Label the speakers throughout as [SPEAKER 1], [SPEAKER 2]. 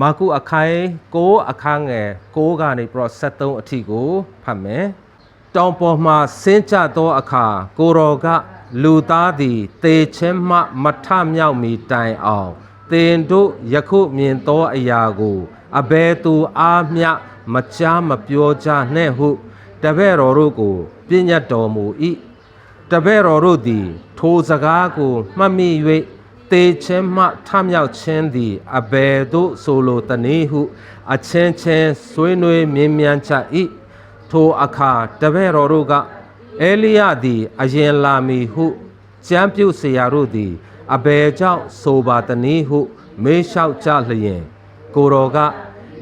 [SPEAKER 1] မာကုအခိုင်6အခန်းငယ်6ကနေပြီးတော့73အထိကိုဖတ်မယ်တောင်ပေါ်မှဆင်းကြသောအခါကိုရောက လူသားသည်တေချင်းမှမထမြောက်မီတိုင်အောင်တင်တို့ယခုမြင်သောအရာကိုအဘယ်သူအားမျှမကြားမပြောကြနှင့်ဟုတပည့်တော်တို့ကိုပြညတ်တော်မူ၏တပည့်တော်တို့သည် ထိုစကားကိုမှတ်မိ၍ တေခြင်းမှထမြောက်ခြင်းသည်အဘယ်သို့ဆိုလိုသနည်းဟု အချင်းချင်းဆွေးနွေးမြင်းမြန်းချ၏ထိုအခါတပည့်တော်တို့ကအဲလိယသည်အရင်လာမည်ဟုကျမ်းပြုဆရာတို့သည်အဘယ်ကြောင့်ဆိုပါသနည်းဟု မေးလျှောက်ကြလျင် ကိုတော်က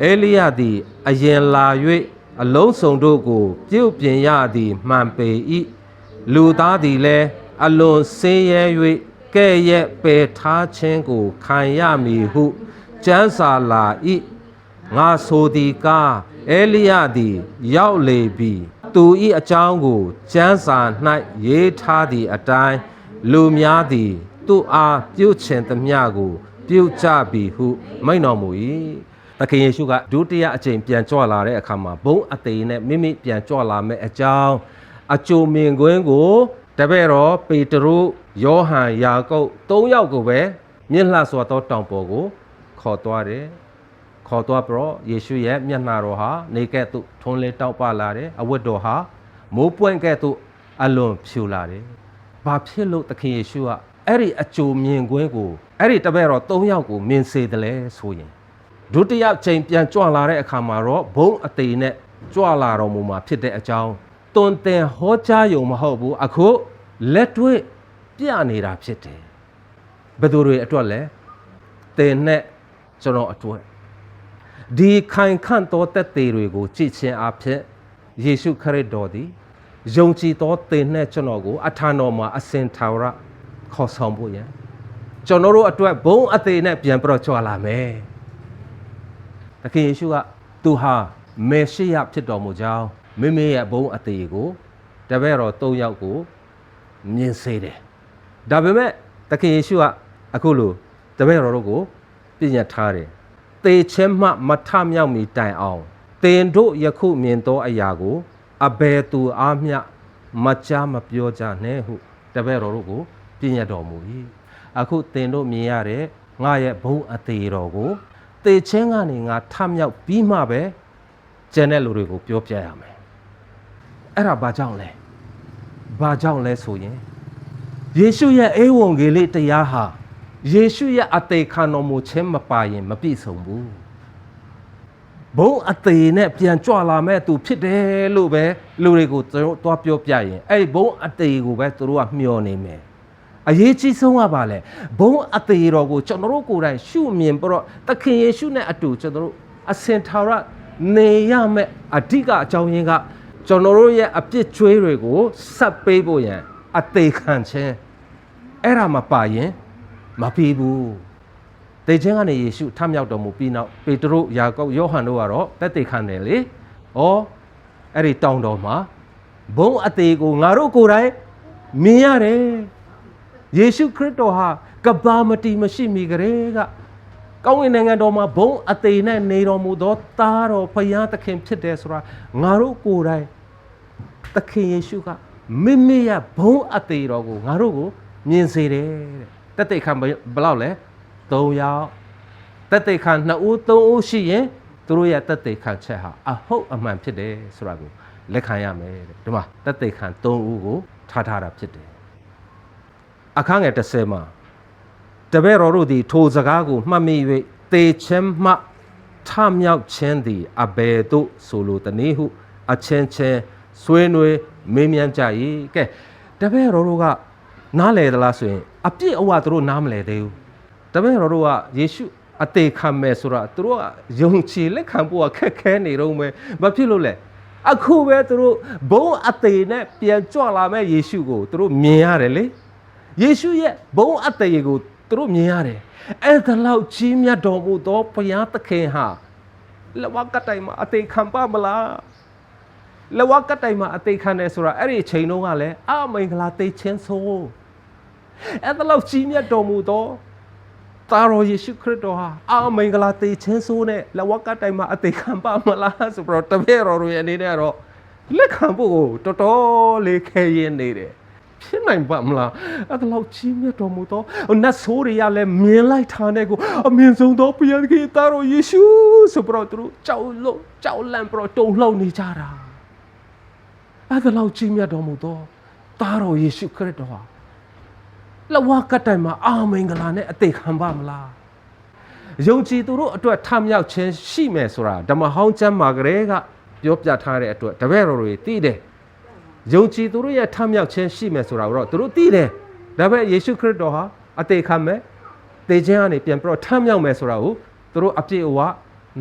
[SPEAKER 1] အဲလိယသည်အရင်လာ၍အလုံးစုံတို့ကို ပြုတ်ပြင်ရသည်မှန်ပေ၏လူသားသည်လည်းအလွန်ဆင်းရဲ၍ ကဲ့ရဲ့ပယ်ထားခြင်းကိုခံရမည်ဟုကျမ်းစာလာ၏ငါဆိုသည်ကားအဲလိယသည် ရောက်လေပြီသူ၏အကြောင်းကိုကျမ်းစာ၌ရေးထားသည့်အတိုင်းလူများသည်သူ့အားပြုတ်ချင်သမျှကို ပြုတ်ကြပြီဟု မိန့်တော်မူ၏သခင်ယေရှုကဒုတိယအကြိမ်ပြန်ကြွလာတဲ့အခါမှာဘုံအသေးနဲ့မိမိပြန်ကြွလာမဲ့အကြောင်းအကြိုမြင်ကွင်းကို တပည့်တော်ပေတရု ယောဟန်ယာကုပ်၃ယောက်ကိုပဲမြင့်လှစွာသောတောင်ပေါ်ကိုခေါ်သွားတယ်ခေါ်သွားပြီးတော့ယေရှုရဲ့မျက်နှာတော်ဟာနေကဲ့သို့ထွန်းလေးတောက်ပလာတယ်အဝတ်တော်ဟာမိုးပွင့်ကဲ့သို့အလွန်ဖြူလာတယ်ဘာဖြစ်လို့သခင်ယေရှုကအဲ့ဒီအကြိုမြင်ကွင်းကိုအဲ့ဒီတပည့်တော်၃ယောက်ကိုမြင်စေတယ်လဲဆိုရင်ဒုတိယချိန်ပြန်ကြွလာတဲ့အခါမှာတော့ဘုံအသေးနဲ့ကြွလာတော်မူမှာဖြစ်တဲ့အကြောင်းတွင်တင်ဟောကြားယုံမဟုတ်ဘူးအခုလက်တွေ့ ပြနေတာဖြစ်တယ်ဘယ်သူတွေအတွက်လဲတင်နဲ့ကျွန်တော်အတွက်ဒီခိုင်ခန့်သောတက်သေးတွေကိုကြည်ချင်းအဖြစ်ယေရှုခရစ်တော်သည်ယုံကြည်သောတင်နဲ့ကျွန်တော်ကိုအထာတော်မှာအစင်ထာဝရခေါ်ဆောင်ဖို့ရန်ကျွန်တော်တို့အတွက်ဘုံအသေးနဲ့ပြန်ပြတော့ကြွလာမယ်သခင်ယေရှုကသူဟာမေရှိယဖြစ်တော်မူကြောင်းမိမိရဲ့ဘုံအသေးကိုတပည့်တော်၃ယောက်ကိုမြင်စေတယ် ဒါပေမဲ့သခင်ယေရှုကအခုလိုတပည့်တော်တို့ကိုပြညတ်ထားတယ်တေချင်းမှမထမြောက်မီတိုင်အောင်တင်တို့ယခုမြင်သောအရာကိုအဘယ်သူအားမျှမကြားမပြောကြနဲ့ဟုတပည့်တော်တို့ကိုပြညတ်တော်မူ၏အခုတင်တို့မြင်ရတဲ့ငါရဲ့ဘုံအသေးတော်ကိုတေချင်းကနေငါထမြောက်ပြီးမှပဲကျန်တဲ့လူတွေကိုပြောပြရမယ်အဲ့ဒါဘာကြောင့်လဲဘာကြောင့်လဲဆိုရင် ယေရှုရဲ့အေဝံဂေလိတရားဟာယေရှုရဲ့အသေးခံတော်မူခြင်းမပါရင် မပြည့်စုံဘူးဘုံအသေးနဲ့ပြန်ကြွလာမဲ့သူဖြစ်တယ်လို့ပဲလူတွေကိုသူတို့သွားပြောပြရင်အဲ့ဒီဘုံအသေးကိုပဲသူတို့ကမျှော်နေမယ်အရေးကြီးဆုံးကပါလေဘုံအသေးတော်ကိုကျွန်တော်တို့ကိုယ်တိုင်ရှုမြင်ပြီးတော့သခင်ယေရှုနဲ့အတူကျွန်တော်တို့အစင်ထာဝရနေရမယ့်အဓိကအကြောင်းရင်းကကျွန်တော်တို့ရဲ့အပြစ်ကြွေးတွေကိုဆက်ပေးဖို့ရန်အသေးခံခြင်း အဲ့ဒါမပါရင်မပြီးဘူးတေခြင်းကနေယေရှုထမြောက်တော်မူပြီးနောက်ပေတရုယာကုပ်ယောဟန်တို့ကတော့တက်တေခံတယ်လေဩအဲ့ဒီတောင်းတော်မှာဘုံအသေးကိုငါတို့ကိုယ်တိုင်မြင်ရတယ်ယေရှုခရစ်တော်ဟာကဘာမတီမရှိမီကလေးကကောင်းကင်နိုင်ငံတော်မှာဘုံအသေးနဲ့နေတော်မူသောသားတော်ဖခင်သခင်ဖြစ်တယ်ဆိုတာငါတို့ကိုယ်တိုင်သခင်ယေရှုကမိမိရဲ့ဘုံအသေးတော်ကိုငါတို့ကို မြင်စေတယ်တဲ့တက်တိတ်ခံဘယ်လောက်လဲ3ယောက်တက်တိတ်ခံ2ဦး3ဦးရှိရင်သူတို့ရဲ့တက်တိတ်ခံချက်ဟာအဟုတ်အမှန်ဖြစ်တယ်ဆိုတာကိုလက်ခံရမယ်တဲ့ဒီမှာတက်တိတ်ခံ3ဦးကိုထားထားတာဖြစ်တယ်အခန်းငယ်30မှာတပည့်တော်တို့သည်ထိုစကားကိုမှတ်မိ၍တေချင်းမှထမြောက်ခြင်းသည်အဘယ်သို့ဆိုလိုတနည်းဟုအချင်းချင်းဆွေးနွေးမေးမြန်းကြ၏ကဲတပည့်တော်တို့က နားလေသလားဆိုရင်အပြည့်အဝသူတို့နားမလဲသေးဘူးတပည့်တော်တို့ကယေရှုအသေးခံမယ်ဆိုတာသူတို့ကယုံကြည်လက်ခံဖို့ကခက်ခဲနေတော့မယ်ဘာဖြစ်လို့လဲအခုပဲသူတို့ဘုံအသေးနဲ့ပြန်ကြွလာမဲ့ယေရှုကိုသူတို့မြင်ရတယ်လေယေရှုရဲ့ဘုံအသေးကိုသူတို့မြင်ရတယ်အဲ့ဒါလောက်ကြီးမြတ်တော်မူသောဘုရားသခင်ဟာလဝကတိုင်မှာအသေးခံပါမလားလဝကတိုင်မှာအသေးခံတယ်ဆိုတာအဲ့ဒီအချိန်တုန်းကလည်းအမင်္ဂလာသိချင်းဆို အဲ့ဒါလောက်ကြီးမြတ်တော်မူသောသားတော်ယေရှုခရစ်တော်ဟာအာမင်္ဂလာတေချင်းဆိုးနဲ့လက်ဝါးကတိုင်မှာအသေးခံပါမလားဆိုပြီးတော့တပည့်တော်တို့ရဲ့အနေနဲ့ကတော့လက်ခံဖို့ကိုတော်တော်လေးခဲရင်နေတယ်ဖြစ်နိုင်ပါမလားအဲ့ဒါလောက်ကြီးမြတ်တော်မူသောနတ်ဆိုးတွေကလည်းမြင်လိုက်တာနဲ့ကိုအမြင်ဆုံးသောဘုရားသခင်သားတော်ယေရှုဆိုပြီးတော့သူတို့ကြောက်လို့ကြောက်လန့်ပြီးတော့တုန်လှုပ်နေကြတာအဲ့ဒါလောက်ကြီးမြတ်တော်မူသောသားတော်ယေရှုခရစ်တော်ဟာ လဝကတိုင်မှာအာမင်္ဂလာနဲ့အသေးခံပါမလားယုံကြည်သူတို့အတွက်ထမြောက်ခြင်းရှိမယ်ဆိုတာဓမ္မဟောင်းကျမ်းမာကလေးကပြောပြထားတဲ့အတွက်တပည့်တော်တွေသိတယ်ယုံကြည်သူတို့ရဲ့ထမြောက်ခြင်းရှိမယ်ဆိုတာကိုတော့သူတို့သိတယ်ဒါပေမဲ့ယေရှုခရစ်တော်ဟာအသေးခံမယ်သေခြင်းကနေပြန်ပြီးတော့ထမြောက်မယ်ဆိုတာကိုသူတို့အပြည့်အဝ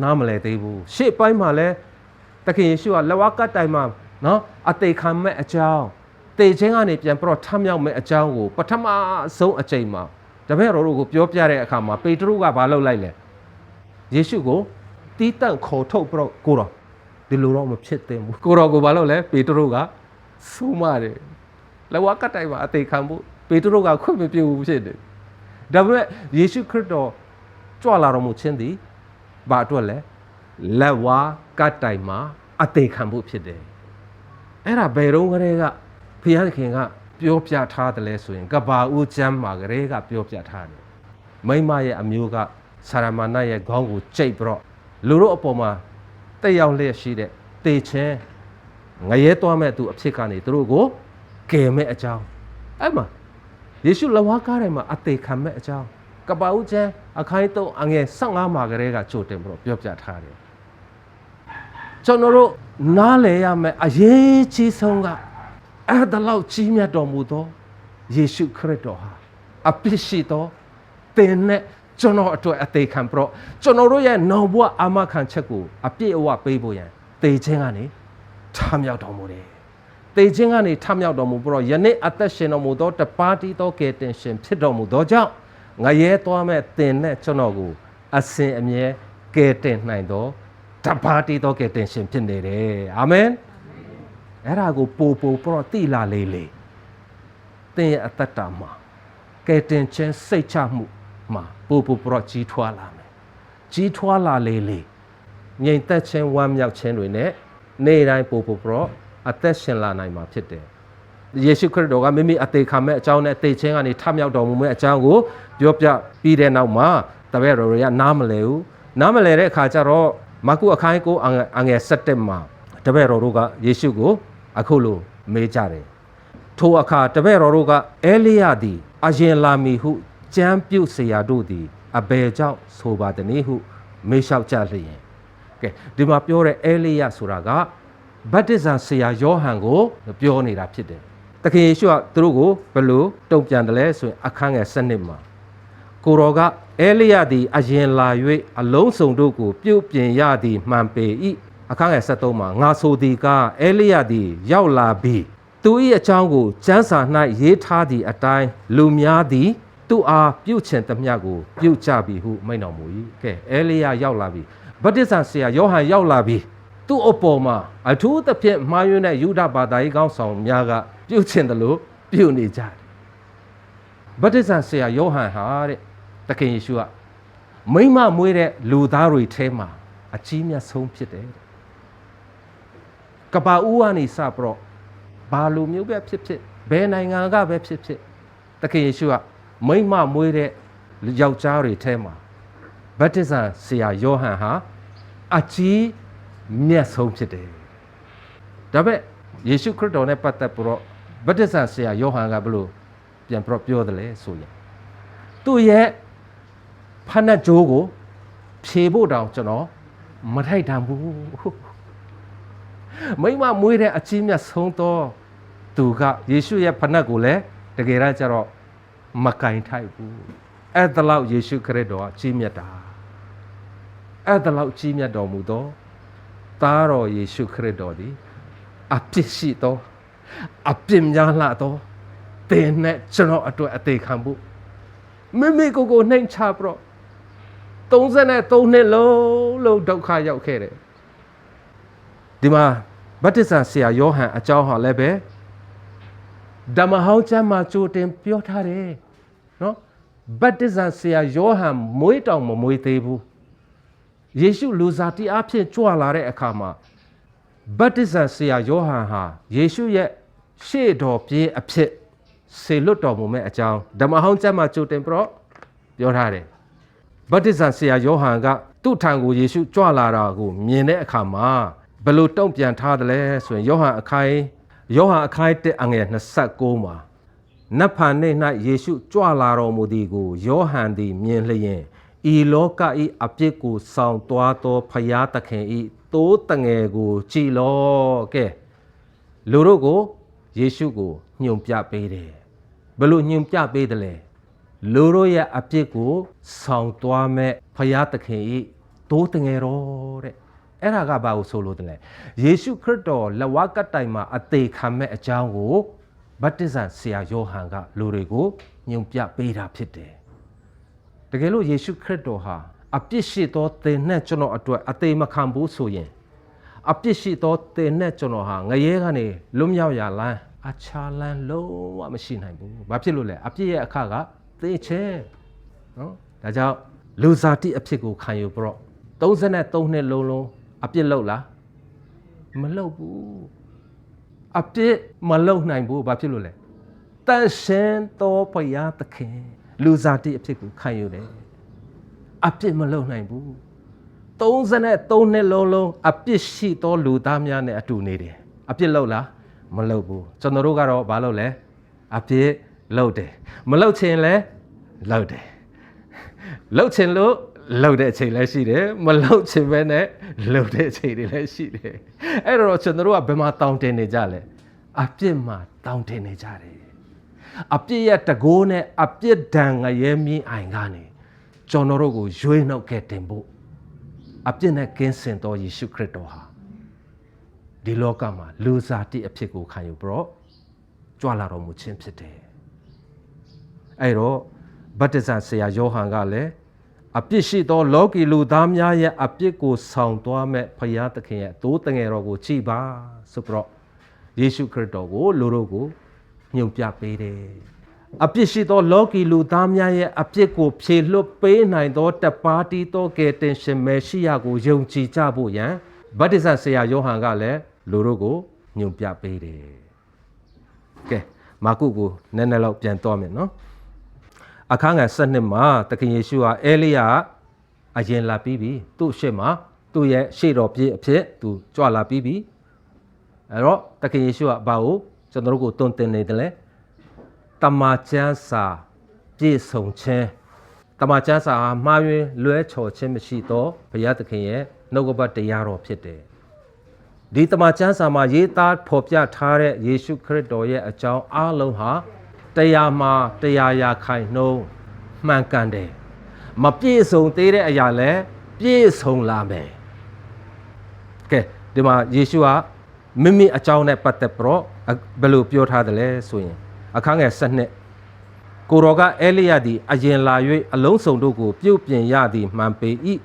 [SPEAKER 1] နားမလည်သေးဘူးရှေ့ပိုင်းမှာလဲတခင်ယေရှုကလဝကတိုင်မှာနော်အသေးခံမဲ့အကြောင်း သေခြင်းကနေပြန်ပြီးတော့ထမြောက်မဲ့အကြောင်းကိုပထမဆုံးအချိန်မှာတပည့်တော်တို့ကိုပြောပြတဲ့အခါမှာပေတရုကဘာလုပ်လိုက်လဲယေရှုကိုတီးတန့်ခေါ်ထုတ်ပြီးတော့ကိုတော်ဒီလိုတော့မဖြစ်သင့်ဘူးကိုတော်ကိုဘာလုပ်လဲပေတရုကဆုံးမတယ်လဝကတိုင်မှာအသေးခံဖို့ပေတရုကခွင့်မပြုဘူးဖြစ်တယ်ဒါပေမဲ့ယေရှုခရစ်တော်ကြွလာတော်မူခြင်းသည်ဘာအတွက်လဲလက်ဝါးကတိုင်မှာအသေးခံဖို့ဖြစ်တယ်အဲ့ဒါဘယ်တော့ကလေးက ဘုရားသခင်ကပြောပြထားတယ်လဲဆိုရင်ကဘာဦးကျမ်းမှာကလေးကပြောပြထားတယ်မိမရဲ့အမျိုးကဆာရမဏရဲ့ခေါင်းကိုကြိတ်ပြီးတော့လူတို့အပေါ်မှာတက်ရောက်လျက်ရှိတဲ့တေချင်းငရဲသွားမဲ့သူအဖြစ်ကနေသူတို့ကိုကယ်မဲ့အကြောင်းအဲ့မှာယေရှုလဝါကားထဲမှာအသေးခံမဲ့အကြောင်းကဘာဦးကျမ်းအခိုင်တုံးအငယ်15မှာကလေးကကြိုတင်ပြီးတော့ပြောပြထားတယ်ကျွန်တော်တို့နားလည်ရမယ်အရေးကြီးဆုံးက အဲ့ဒါလောက်ကြီးမြတ်တော်မူသောယေရှုခရစ်တော်ဟာအပြစ်ရှိသောသင်နဲ့ကျွန်တော်အတွက်အသေးခံပြီးတော့ကျွန်တော်တို့ရဲ့နောင်ဘဝအာမခံချက်ကိုအပြည့်အဝပေးဖို့ရန်တေခြင်းကနေထမြောက်တော်မူတယ်။တေခြင်းကနေထမြောက်တော်မူပြီးတော့ယနေ့အသက်ရှင်တော်မူသောတပါးတီသောကယ်တင်ရှင်ဖြစ်တော်မူသောကြောင့်ငရဲသွားမဲ့သင်နဲ့ကျွန်တော်ကိုအစဉ်အမြဲကယ်တင်နိုင်သောတပါတီတော့ကဲတင်ရှင်ဖြစ်နေတယ်အာမင် အဲ့ဒါကိုပို့ပို့ပြတော့တိလာလေးလေးသင်ရဲ့အသက်တာမှာကဲတင်ခြင်းစိတ်ချမှုမှာပို့ပို့ပြတော့ကြီးထွားလာမယ်ကြီးထွားလာလေးလေးငြိမ်သက်ခြင်းဝမ်းမြောက်ခြင်းတွေနဲ့နေ့တိုင်းပို့ပို့ပြတော့အသက်ရှင်လာနိုင်မှာဖြစ်တယ်ယေရှုခရစ်တော်ကမိမိအသေးခံမဲ့အကြောင်းနဲ့အသေးချင်းကနေထမြောက်တော်မူမဲ့အကြောင်းကိုပြောပြပြီးတဲ့နောက်မှာတပည့်တော်တွေကနားမလဲဘူးနားမလဲတဲ့အခါကျတော့မာကုအခိုင်းကိုအငယ်အငယ်7မှာတပည့်တော်တို့ကယေရှုကို အခုလိုမေးကြတယ်ထိုအခါတပည့်တော်တို့ကအဲလိယသည်အရင်လာမည်ဟုကြမ်းပြုတ်เสียတို့သည်အဘယ်ကြောင့်ဆိုပါသနည်းဟုမေးလျှောက်ကြလျင်ကဲဒီမှာပြောတဲ့အဲလိယဆိုတာကဗတ္တိဇံဆရာယောဟန်ကိုပြောနေတာဖြစ်တယ်တခင်ယေရှုကသူတို့ကိုဘယ်လိုတုံ့ပြန်တယ်လဲဆိုရင်အခန်းငယ်7မှာ ကိုတော်ကအဲလိယသည်အရင်လာ၍အလုံးစုံတို့ကိုပြုတ်ပြင်ရသည်မှန်ပေ၏ အခန်းငယ်73မှာငါဆိုသည်ကအဲလိယသည် ရောက်လာပြီသူ၏အကြောင်းကိုကျမ်းစာ၌ရေးထားသည့်အတိုင်းလူများသည်သူအားပြုတ်ချင်သမျှကိုပြုတ်ကြပြီဟုမိန့်တော်မူ၏ကဲအဲလိယရောက်လာပြီဗတ္တိဇံဆရာယောဟန်ရောက်လာပြီသူ့အပေါ်မှာအထူးသဖြင့်မှားယွင်းတဲ့ယူဒဘာသာရေးကောင်းဆောင်များကပြုတ်ချင်တယ်လို့ပြုတ်နေကြတယ်ဗတ္တိဇံဆရာယောဟန်ဟာတဲ့တခင်ယေရှုကမိမ့်မမွေးတဲ့လူသားတွေထဲမှာအကြီးမြတ်ဆုံးဖြစ်တယ်တဲ့ ကပ္ပဦးကနေစပြီးတော့ဘာလူမျိုးပဲဖြစ်ဖြစ်ဘယ်နိုင်ငံကပဲဖြစ်ဖြစ်တခင်ယေရှုကမိမ့်မမွေးတဲ့ယောက်ျားတွေထဲမှာဗတ္တိဇံဆရာယောဟန်ဟာအကြီးမြတ်ဆုံးဖြစ်တယ်ဒါပေမဲ့ယေရှုခရစ်တော်နဲ့ပတ်သက်ပြီးတော့ဗတ္တိဇံဆရာယောဟန်ကဘယ်လိုပြန်ပြတော့ပြောတယ်လေဆိုရင်သူ့ရဲ့ဖဏတ်ကြိုးကိုဖြေဖို့တောင်ကျွန်တော်မထိုက်တန်ဘူး မိမမွေးတဲ့အချင်းမြတ်ဆုံးသောသူကယေရှုရဲ့ဖဏတ်ကိုလည်းတကယ်တမ်းကျတော့မကင်ထိုက်ဘူးအဲ့ဒါလောက်ယေရှုခရစ်တော်ကကြီးမြတ်တာအဲ့ဒါလောက်ကြီးမြတ်တော်မူသောသားတော်ယေရှုခရစ်တော်သည်အပြစ်ရှိသောအပြစ်များလှသောတင်နဲ့ကျွန်တော်အတွက်အသေးခံဖို့မိမိကိုယ်ကိုနှိမ်ချပြီးတော့33နှစ်လုံးလုံးဒုက္ခရောက်ခဲ့တယ် ဒီမှာဗတ္တိဇံဆရာယောဟန်အကြောင်းဟာလည်းပဲဓမ္မဟောင်းကျမ်းမှာကြိုတင်ပြောထားတယ်နော်ဗတ္တိဇံဆရာယောဟန်မွေးတောင်မမွေးသေးဘူးယေရှုလူစားတီအဖြစ်ကြွလာတဲ့အခါမှာဗတ္တိဇံဆရာယောဟန်ဟာယေရှုရဲ့ရှေ့တော်ပြေးအဖြစ်ဆေလွတ်တော်မူမဲ့အကြောင်းဓမ္မဟောင်းကျမ်းမှာကြိုတင်ပြတော့ပြောထားတယ်ဗတ္တိဇံဆရာယောဟန်ကသူ့ထံကိုယေရှုကြွလာတာကိုမြင်တဲ့အခါမှာ ဘယ်လိုတုံ့ပြန်ထားတယ်လဲဆိုရင်ယောဟန်အခိုင်ယောဟန်အခိုင်တဲ့အငယ်29မှာနတ်ဖန်နေ၌ယေရှုကြွလာတော်မူသည်ကိုယောဟန်သည်မြင်လျင်ဤလောကဤအပြစ်ကိုဆောင်သွားသောဖရာသခင်ဤတိုးတငယ်ကိုကြည်လောကဲလူတို့ကိုယေရှုကိုညွန်ပြပေးတယ်ဘယ်လိုညွန်ပြပေးတယ်လဲလူတို့ရဲ့အပြစ်ကိုဆောင်သွားမဲ့ဖရာသခင်ဤတိုးတငယ်တော်တဲ့ အဲ့ဒါကဘာကိုဆိုလို့တလဲယေရှုခရစ်တော်လက်ဝါးကပ်တိုင်မှာအသေးခံမဲ့အကြောင်းကိုဗတ္တိဇံဆရာယောဟန်ကလူတွေကိုညွန်ပြပေးတာဖြစ်တယ်တကယ်လို့ယေရှုခရစ်တော်ဟာအပြစ်ရှိသောသင်နဲ့ကျွန်တော်အတွက်အသေးမခံဘူးဆိုရင်အပြစ်ရှိသောသင်နဲ့ကျွန်တော်ဟာငရဲကနေလွတ်မြောက်ရလမ်းအခြားလမ်းလုံးဝမရှိနိုင်ဘူး။ဘာဖြစ်လို့လဲအပြစ်ရဲ့အခကသေခြင်းနော်ဒါကြောင့်လူစားတိအဖြစ်ကိုခံယူပြီးတော့33နှစ်လုံးလုံး အပြစ်လုပ်လားမလုပ်ဘူးအပြစ်မလုပ်နိုင်ဘူးဘာဖြစ်လို့လဲတန်ရှင်သောဘုရားသခင်လူစားတိအဖြစ်ကိုခံယူတယ်အပြစ်မလုပ်နိုင်ဘူး33နှစ်လုံးလုံးအပြစ်ရှိသောလူသားများနဲ့အတူနေတယ်အပြစ်လုပ်လားမလုပ်ဘူးကျွန်တော်တို့ကတော့ဘာလုပ်လဲအပြစ်လုပ်တယ်မလုပ်ချင်လဲလုပ်တယ်လှုပ်ချင်လို့ လှုပ်တဲ့အချိန်လည်းရှိတယ်မလှုပ်ချင်ပဲနဲ့လှုပ်တဲ့အချိန်တွေလည်းရှိတယ်အဲ့တော့ကျွန်တော်တို့ကဘယ်မှာတောင်းတင်နေကြလဲအပြစ်မှာတောင်းတင်နေကြတယ်အပြစ်ရဲ့တကိုးနဲ့အပြစ်ဒဏ်ငရဲမြင့်အိုင်ကနေကျွန်တော်တို့ကိုရွေးနှုတ်ခဲ့တင်ဖို့အပြစ်နဲ့ကင်းစင်တော်ယေရှုခရစ်တော်ဟာဒီလောကမှာလူစားတိအဖြစ်ကိုခံယူပြီးတော့ကြွလာတော်မူခြင်းဖြစ်တယ်အဲ့တော့ဗတ္တဇံဆရာယောဟန်ကလည်း အပြစ်ရှိသော လောကီလူသားများရဲ့အပြစ်ကိုဆောင်သွားမဲ့ဖရာသခင်ရဲ့သိုးတငယ်တော်ကိုကြည်ပါဆိုပြီးတော့ယေရှုခရစ်တော်ကိုလူတို့ကိုညွှန်ပြပေးတယ်အပြစ်ရှိသော လောကီလူသားများရဲ့အပြစ်ကိုဖြေလွတ်ပေးနိုင်သောတပါးတီသောကယ်တင်ရှင်မေရှိယကိုယုံကြည်ကြဖို့ရန်ဗတ္တဇံဆရာယောဟန်ကလည်းလူတို့ကိုညွှန်ပြပေးတယ်ကဲမာကုကိုနည်းနည်းလောက်ပြန်တော့မယ်နော် အခန်းငယ်7နှစ်မှာတခင်ယေရှုဟာအဲလိယအရင်လာပြီးပြီသူ့ရှေ့မှာသူ့ရဲ့ရှေ့တော်ပြည့်အဖြစ်သူကြွလာပြီးပြီအဲ့တော့တခင်ယေရှုကဘာကိုကျွန်တော်တို့ကိုတွန်းတင်နေတယ်လဲတမန်ကျမ်းစာပြည့်စုံခြင်းတမန်ကျမ်းစာဟာမှားယွင်းလွဲချော်ခြင်းမရှိသောဘုရားသခင်ရဲ့နှုတ်ကပတ်တရားတော်ဖြစ်တယ်ဒီတမန်ကျမ်းစာမှာရေးသားဖော်ပြထားတဲ့ယေရှုခရစ်တော်ရဲ့အကြောင်းအားလုံးဟာ တရားမှာတရားရာခိုင်နှုန်းမှန်ကန်တယ်မပြည့်စုံသေးတဲ့အရာလည်းပြည့်စုံလာမယ်ကဲဒီမှာယေရှုကမိမိအကြောင်းနဲ့ပတ်သက်ပြီးတော့ဘယ်လိုပြောထားတယ်လဲဆိုရင် အခန်းငယ်7နှစ်ကိုရောကအဲလိယသည်အရင်လာ၍အလုံးစုံတို့ကို ပြုတ်ပြင်ရသည်မှန်ပေ၏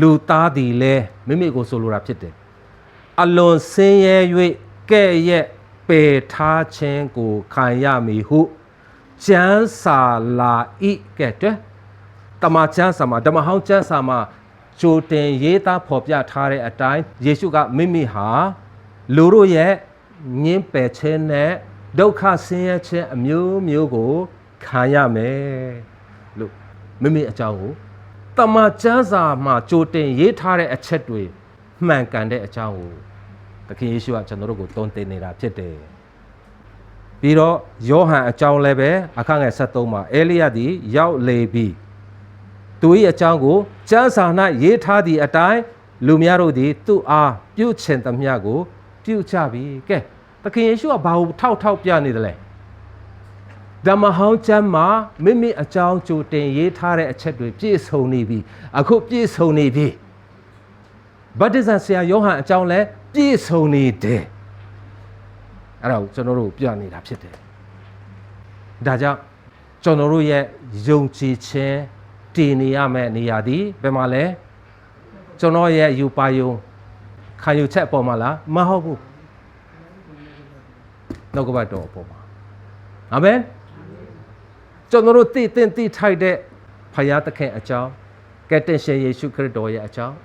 [SPEAKER 1] လူသားသည်လည်းမိမိကိုဆိုလိုတာဖြစ်တယ်အလွန်ဆင်းရဲ၍ကဲ့ရဲ့ ပယ်ထားခြင်းကိုခံရမည်ဟုကျမ်းစာလာဤကဲ့တဲ့တမန်ကျမ်းစာမှာဓမ္မဟောင်းကျမ်းစာမှာကြိုတင်ရေးသားဖော်ပြထားတဲ့အတိုင်းယေရှုကမိမိဟာလူတို့ရဲ့ညင်းပယ်ခြင်းနဲ့ဒုက္ခဆင်းရဲခြင်းအမျိုးမျိုးကိုခံရမယ်လို့မိမိအကြောင်းကိုတမန်ကျမ်းစာမှာကြိုတင်ရေးထားတဲ့အချက်တွေမှန်ကန်တဲ့အကြောင်းကို သခင်ယေရှုကကျွန်တော်တို့ကိုတုံးတင်နေတာဖြစ်တယ်ပြီးတော့ယောဟန်အကြောင်းလည်းပဲအခန်းငယ်73မှာအဲလိယသည်ရောက်လေပြီးသူ၏အကြောင်းကိုကျမ်းစာ၌ရေးထားသည့်အတိုင်းလူများတို့သည်သူ့အားပြုချင်သမျှကို ပြုကြပြီကဲသခင်ယေရှုကဘာလို့ထောက်ထောက်ပြနေတယ်လဲဓမ္မဟောင်းကျမ်းမှာမိမိအကြောင်းကြိုတင်ရေးထားတဲ့အချက်တွေပြည့်စုံနေပြီအခုပြည့်စုံနေပြီဗတ္တိဇံဆရာယောဟန်အကြောင်းလဲ ပြည့်စုံနေတယ်အဲ့ဒါကိုကျွန်တော်တို့ပြနေတာဖြစ်တယ်ဒါကြောင့်ကျွန်တော်တို့ရဲ့ယုံကြည်ခြင်းတည်နေရမယ့်နေရာဒီဘယ်မှာလဲကျွန်တော်ရဲ့ယူပါယုံခံယူချက်အပေါ်မှာလားမဟုတ်ဘူးနှုတ်ကပတ်တော်အပေါ်မှာအာမင်ကျွန်တော်တို့တည်တင်တည်ထိုက်တဲ့ဖယားသခင်အကြောင်းကယ်တင်ရှင်ယေရှုခရစ်တော်ရဲ့အကြောင်း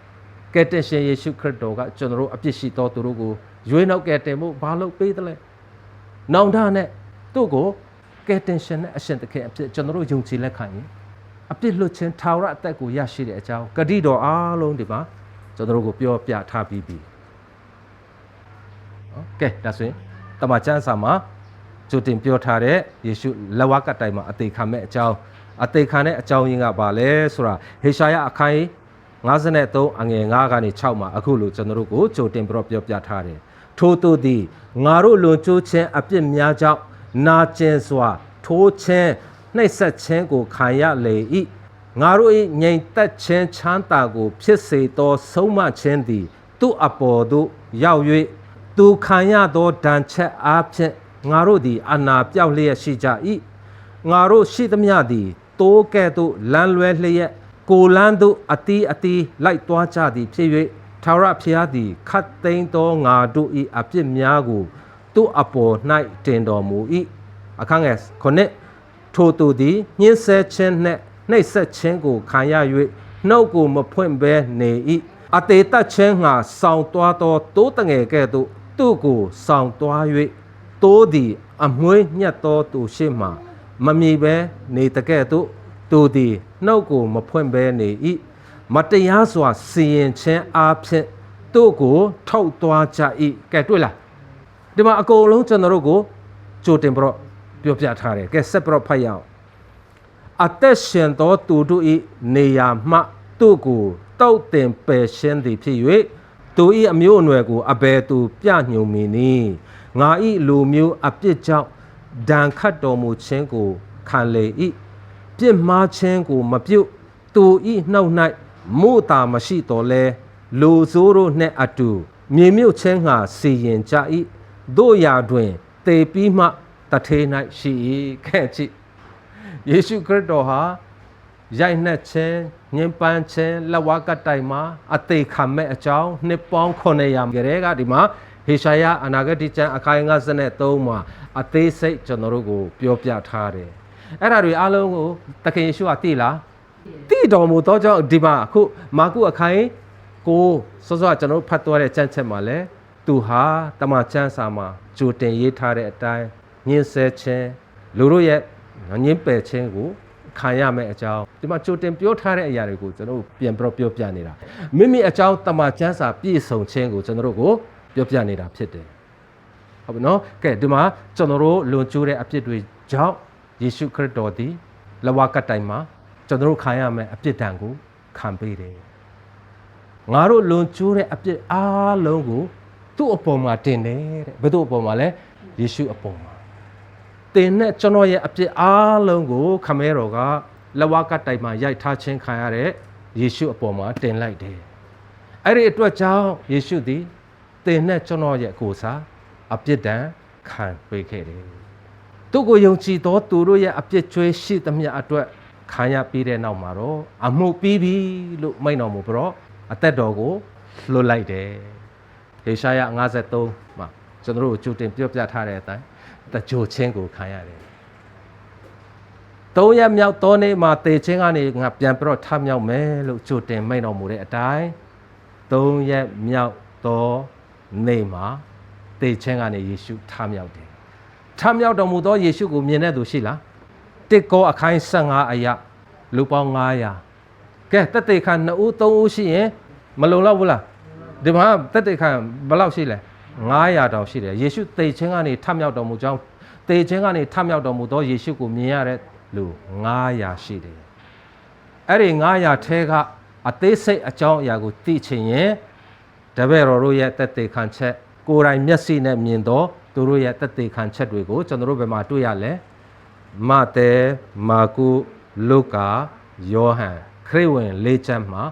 [SPEAKER 1] ကယ်တင်ရှင်ယေရှုခရစ်တော်ကကျွန်တော်တို့အပြစ်ရှိသောသူတို့ကိုရွေးနောက်ကယ်တင်မှုဘာလို့ပေးတယ်လဲ။နောင်တနဲ့သူ့ကိုကယ်တင်ရှင်နဲ့အရှင်သခင်အဖြစ်ကျွန်တော်တို့ယုံကြည်လက်ခံရင်အပြစ်လွတ်ခြင်းထာဝရအသက်ကိုရရှိတဲ့အကြောင်းဂတိတော်အားလုံးဒီမှာကျွန်တော်တို့ကိုပြောပြထားပြီးပြီ။နော်ကဲဒါဆိုရင်တမန်ကျမ်းစာမှာကြိုတင်ပြောထားတဲ့ယေရှုလက်ဝါးကတိုင်မှာအသေးခံမဲ့အကြောင်းအသေးခံတဲ့အကြောင်းရင်းကဘာလဲဆိုတာဟေရှာယအခိုင် 53အငယ်9ကနေ6မှာအခုလိုကျွန်တော်တို့ကိုကြိုတင်ပြောပြောပြထားတယ်။ထို့သူသည်ငါတို့လွန်ကျိုးခြင်းအပြစ်များကြောင့်နာကျင်စွာ ထိုးခြင်းနှိပ်စက်ခြင်းကိုခံရလေ၏ငါတို့၏ငြိမ်သက်ခြင်းချမ်းသာကို ဖြစ်စေသောဆုံးမခြင်းသည် သူ့အပေါ်သို့ရောက်၍သူခံရသောဒဏ်ချက်အားဖြင့်ငါတို့သည် အနာပြောက်လျက်ရှိကြ၏ငါတို့ရှိသမျှသည်တိုးကဲ့သို့လမ်းလွဲလျက် ကိုလန်းသို့အတီးအတီးလိုက်သွားကြသည်ဖြစ်၍ထာဝရဘုရားသည်ခတ်သိမ်းသောငါတို့၏အပြစ်များကိုသူ့အပေါ်၌တင်တော်မူ၏အခန်းငယ်ခုနှစ်ထိုသူသည်ညှင်းဆဲခြင်းနှင့်နှိပ်စက်ခြင်းကိုခံရ၍နှုတ်ကိုမဖွင့်ဘဲနေ၏အသေးသက်ခြင်းငှာဆောင်းသွားသောတိုးတငယ်ကဲ့သို့သူ့ကိုဆောင်းသွား၍တိုးသည်အမွှေးညက်သောသူရှိမှမမြည်ဘဲနေတကဲ့သို့ သူသည်နှုတ်ကိုမဖွင့်ဘဲနေ၏မတရားစွာစီရင်ခြင်းအားဖြင့်သူ့ကိုထုတ်သွားကြ၏ကဲတွေ့လားဒီမှာအကုန်လုံးကျွန်တော်တို့ကိုကြိုတင်ပြတော့ပြောပြထားတယ်ကဲဆက်ပြတော့ဖတ်ရအောင်အသက်ရှင်သောသူတို့၏နေရာမှသူ့ကိုတောက်တင်ပယ်ရှင်းသည်ဖြစ်၍သူ၏အမျိုးအနွယ်ကိုအဘယ်သူပြညုံမီနည်းငါ၏လူမျိုးအပြစ်ကြောင့်ဒဏ်ခတ်တော်မူခြင်းကိုခံလေ၏ ပြစ်မှားခြင်းကိုမပြုတ်သူ၏နှုတ်၌မို့တာမရှိတော်လဲလူဆိုးတို့နှင့်အတူ မြေမြုပ်ခြင်းငှာစီရင်ကြ၏တို့ရာတွင်တေပြီးမှတထေး၌ရှိ၏ခဲ့ကြည့်ယေရှုခရစ်တော်ဟာရိုက်နှက်ခြင်းညင်ပန်းခြင်းလက်ဝါးကတိုင်မှာအသေးခံမဲ့အကြောင်းနှစ်ပေါင်း900ကလေးကဒီမှာဟေရှာယအနာဂတိကျမ်းအခိုင်53မှာအသေးစိတ်ကျွန်တော်တို့ကိုပြောပြထားတယ် အဲ့ဒါတွေအားလုံးကိုတခင်ယေရှုကသိလားသိတော်မူသောကြောင့်ဒီမှာအခုမာကုအခိုင်ကိုစောစောကျွန်တော်တို့ဖတ်သွားတဲ့ကျမ်းချက်မှာလဲသူဟာတမန်ကျမ်းစာမှာကြိုတင်ရေးထားတဲ့အတိုင်းညှင်းဆဲခြင်းလူတို့ရဲ့ညှင်းပယ်ခြင်းကိုခံရမယ့်အကြောင်းဒီမှာကြိုတင်ပြောထားတဲ့အရာတွေကိုကျွန်တော်တို့ပြန်ပြောပြောပြနေတာမိမိအကြောင်းတမန်ကျမ်းစာပြည့်စုံခြင်းကိုကျွန်တော်တို့ကိုပြောပြနေတာဖြစ်တယ်ဟုတ်ပြီနော်ကဲဒီမှာကျွန်တော်တို့လွန်ကျိုးတဲ့အဖြစ်တွေကြောင့် ယေရှုခရစ်တော်သည်လဝကတိုင်မှာကျွန်တော်တို့ခံရမယ့်အပြစ်ဒဏ်ကိုခံပေးတယ်ငါတို့လွန်ကျိုးတဲ့အပြစ်အားလုံးကိုသူ့အပေါ်မှာတင်တယ်တဲ့ဘယ်သူ့အပေါ်မှာလဲယေရှုအပေါ်မှာတင်နဲ့ကျွန်တော်ရဲ့အပြစ်အားလုံးကိုခမဲတော်ကလက်ဝါးကတိုင်မှာရိုက်ထားခြင်းခံရတဲ့ယေရှုအပေါ်မှာတင်လိုက်တယ်အဲ့ဒီအတွက်ကြောင့်ယေရှုသည်တင်နဲ့ကျွန်တော်ရဲ့ကိုယ်စားအပြစ်ဒဏ်ခံပေးခဲ့တယ် သူ့ကိုယုံကြည်သောသူတို့ရဲ့အပြစ်ကြွေးရှိသမျှအတွက်ခံရပြီးတဲ့နောက်မှာတော့အမှုပြီးပြီလို့မိန့်တော်မူပြီးတော့အသက်တော်ကိုလွတ်လိုက်တယ်ဟေရှာယ53မှာကျွန်တော်တို့ကြိုတင်ပြောပြထားတဲ့အတိုင်းတကြိုချင်းကိုခံရတယ်သုံးရက်မြောက်သောနေ့မှာတေချင်းကနေငါပြန်ပြီးတော့ထမြောက်မယ်လို့ကြိုတင်မိန့်တော်မူတဲ့အတိုင်းသုံးရက်မြောက်သောနေ့မှာတေချင်းကနေယေရှုထမြောက်တယ် ထမြောက်တော်မူသောယေရှုကိုမြင်တဲ့သူရှိလားတစ်ကောအခိုင်း15အရာလူပေါင်း900ကဲတက်တေခါ2ဦး3ဦးရှိရင်မလုံလောက်ဘူးလားဒီမှာတက်တေခါဘယ်လောက်ရှိလဲ900တောင်ရှိတယ်ယေရှုတေခြင်းကနေထမြောက်တော်မူကြောင်းတေခြင်းကနေထမြောက်တော်မူသောယေရှုကိုမြင်ရတဲ့လူ900ရှိတယ်အဲ့ဒီ900ထဲကအသေးစိတ်အကြောင်းအရာကိုသိချင်ရင်တပည့်တော်တို့ရဲ့တက်တေခံချက်ကိုယ်တိုင်မျက်စိနဲ့မြင်တော့ သူတို့ရဲ့တက်တေခံချက်တွေကိုကျွန်တော်တို့ဘယ်မှာတွေ့ရလဲမဿဲမာကုလုကာယောဟန်ခရစ်ဝင်လေးချမ်းမှာ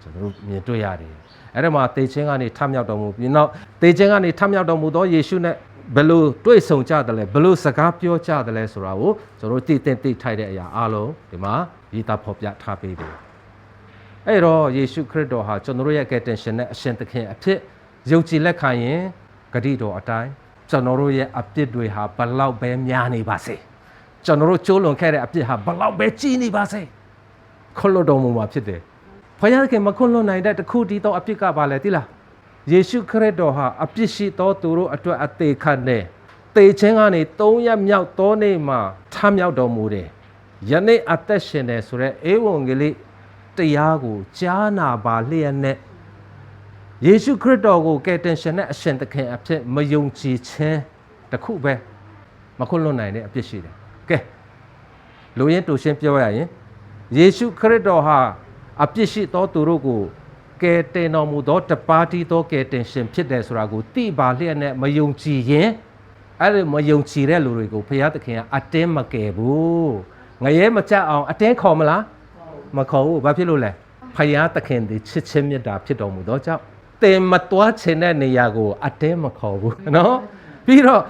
[SPEAKER 1] ကျွန်တော်တို့မြင်တွေ့ရတယ်အဲ့ဒါမှာတေချင်းကနေထမြောက်တော်မူပြီးနောက်တေချင်းကနေထမြောက်တော်မူသောယေရှုနဲ့ဘယ်လိုတွေ့ဆုံကြတယ်လဲဘယ်လိုစကားပြောကြတယ်လဲဆိုတာကိုကျွန်တော်တို့တည်တင်တည်ထိုက်တဲ့အရာအားလုံးဒီမှာရေးသားဖော်ပြထားပေးတယ်အဲ့တော့ယေရှုခရစ်တော်ဟာကျွန်တော်တို့ရဲ့ကယ်တင်ရှင်နဲ့အရှင်သခင်အဖြစ်ယုံကြည်လက်ခံရင်ဂတိတော်အတိုင်း ကျွန်တော်တို့ရဲ့အပြစ်တွေဟာဘလောက်ပဲများနေပါစေကျွန်တော်တို့ကျိုးလွန်ခဲ့တဲ့အပြစ်ဟာဘလောက်ပဲကြီးနေပါစေခွင့်လွတ်တော်မူမှာဖြစ်တယ်ဖခင်ကမခွင့်လွတ်နိုင်တဲ့တခုတည်းသောအပြစ်ကပါလေတိလားယေရှုခရစ်တော်ဟာအပြစ်ရှိသောသူတို့အတွက်အသေးခံတယ်တေခြင်းကနေ၃ရက်မြောက်သောနေ့မှာထမြောက်တော်မူတယ်ယနေ့အသက်ရှင်တယ်ဆိုရက်ဧဝံဂေလိတရားကိုကြားနာပါလျက်နဲ့ ယေရှုခရစ်တော်ကိုကယ်တင်ရှင်တဲ့အရှင်သခင်အဖြစ်မယုံကြည်ခြင်းတစ်ခုပဲမခွင့်လွတ်နိုင်တဲ့အပြစ်ရှိတယ်ကဲလူရင်းတူရှင်းပြောရရင်ယေရှုခရစ်တော်ဟာအပြစ်ရှိသောသူတို့ကိုကယ်တင်တော်မူသောတပါးတီသောကယ်တင်ရှင်ဖြစ်တယ်ဆိုတာကိုသိပါလျက်နဲ့မယုံကြည်ရင်အဲ့ဒီမယုံကြည်တဲ့လူတွေကိုဘုရားသခင်ကအတင်းမကယ်ဘူးငရဲမကြအောင်အတင်းခေါ်မလားမခေါ်ဘူးဘာဖြစ်လို့လဲဘုရားသခင်ဒီချစ်ချင်းမြတ်တာဖြစ်တော်မူသောကြောင့် တင်မတွားချင်တဲ့နေရာကိုအတင်းမခေါ်ဘူးနော်ပြီးတော့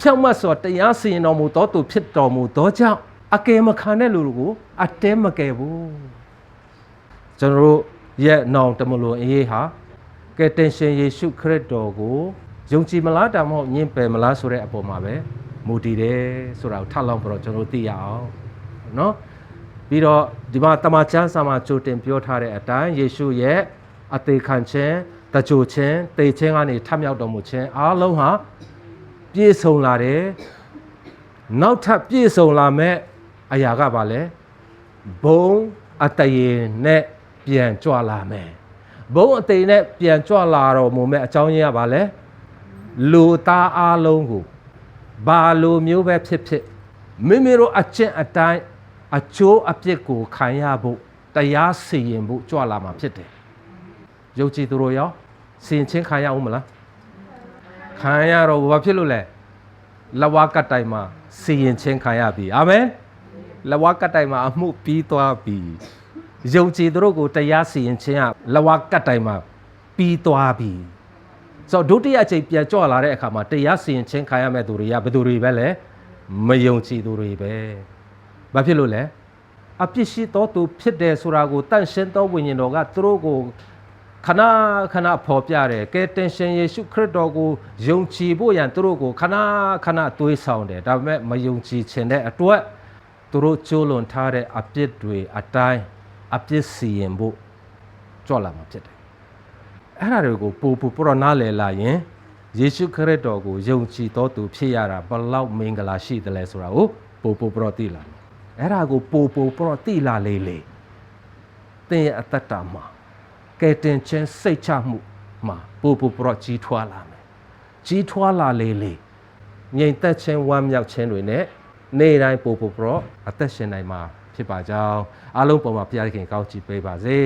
[SPEAKER 1] ဖြောက်မတ်စွာတရားစီရင်တော်မူသောသူဖြစ်တော်မူသောကြောင့်အကယ်မခံတဲ့လူတွေကိုအတင်းမကယ်ဘူး ကျွန်တော်တို့ရဲ့နောင်တမလို့အရေးဟာကယ်တင်ရှင်ယေရှုခရစ်တော်ကိုယုံကြည်မလားတာမဟုတ်ညင်ပယ်မလားဆိုတဲ့အပေါ်မှာပဲမူတည်တယ်ဆိုတာကိုထပ်လောင်းပြတော့ကျွန်တော်တို့သိရအောင်เนาะပြီးတော့ဒီမှာတမန်ကျမ်းစာမှာကြိုတင်ပြောထားတဲ့အတိုင်းယေရှုရဲ့အသေးခံခြင်း တကြိုခြင်းတေခြင်းကနေထမြောက်တော်မူခြင်းအားလုံးဟာပြည့်စုံလာတယ်နောက်ထပ်ပြည့်စုံလာမဲ့အရာကပါလဲဘုံအတရေနဲ့ပြန်ကြွလာမယ်ဘုံအတရေနဲ့ပြန်ကြွလာတော်မူမဲ့အကြောင်းရင်းကပါလဲလူသားအလုံးကိုဘာလိုမျိုးပဲဖြစ်ဖြစ်မိမိတို့အကျင့်အတိုင်းအကျိုးအပြစ်ကိုခံရဖို့တရားစီရင်ဖို့ကြွလာမှာဖြစ်တယ် ယုံကြည်သူတို့ရောစီရင်ချင်းခံရအောင်မလားခံရတော့ဘာဖြစ်လို့လဲလဝကတိုင်မှာစီရင်ချင်းခံရပြီအာမင်လဝကတိုင်မှာအမှုပြီးသွားပြီယုံကြည်သူတို့ကိုတရားစီရင်ခြင်းကလဝကတိုင်မှာပြီးသွားပြီဆိုတော့ဒုတိယအချိန်ပြန်ကြွလာတဲ့အခါမှာတရားစီရင်ချင်းခံရမဲ့သူတွေကဘယ်သူတွေပဲလဲမယုံကြည်သူတွေပဲဘာဖြစ်လို့လဲအပြစ်ရှိသောသူဖြစ်တယ်ဆိုတာကိုတန့်ရှင်းသောဝိညာဉ်တော်ကသူတို့ကို ခဏခဏဖော်ပြတယ်ကဲတင်ရှင်ယေရှုခရစ်တော်ကိုယုံကြည်ဖို့ရန်သူတို့ကိုခဏခဏတွေးဆောင်တယ်ဒါပေမဲ့မယုံကြည်ခြင်းတဲ့အတွက်သူတို့ကျိုးလွန်ထားတဲ့အပြစ်တွေအတိုင်းအပြစ်စီရင်ဖို့ကြွလာမှာဖြစ်တယ်အဲ့ဒါတွေကိုပူပူပရောနားလည်လာရင်ယေရှုခရစ်တော်ကိုယုံကြည်တော်သူဖြစ်ရတာဘလောက်မင်္ဂလာရှိတယ်လဲဆိုတာကိုပူပူပရောသိလာတယ်အဲ့ဒါကိုပူပူပရောသိလာလေလေသင်ရဲ့အသက်တာမှာ ကယ်တင်ခြင်းစိတ်ချမှုမှာပူပူပရောကြီးထွားလာမယ်ကြီးထွားလာလေလေငြိမ်သက်ခြင်းဝမ်းမြောက်ခြင်းတွေနဲ့နေ့တိုင်းပူပူပရောအသက်ရှင်နိုင်မှာဖြစ်ပါကြောင်းအားလုံးပေါ်မှာဘုရားသခင်ကောင်းချီးပေးပါစေ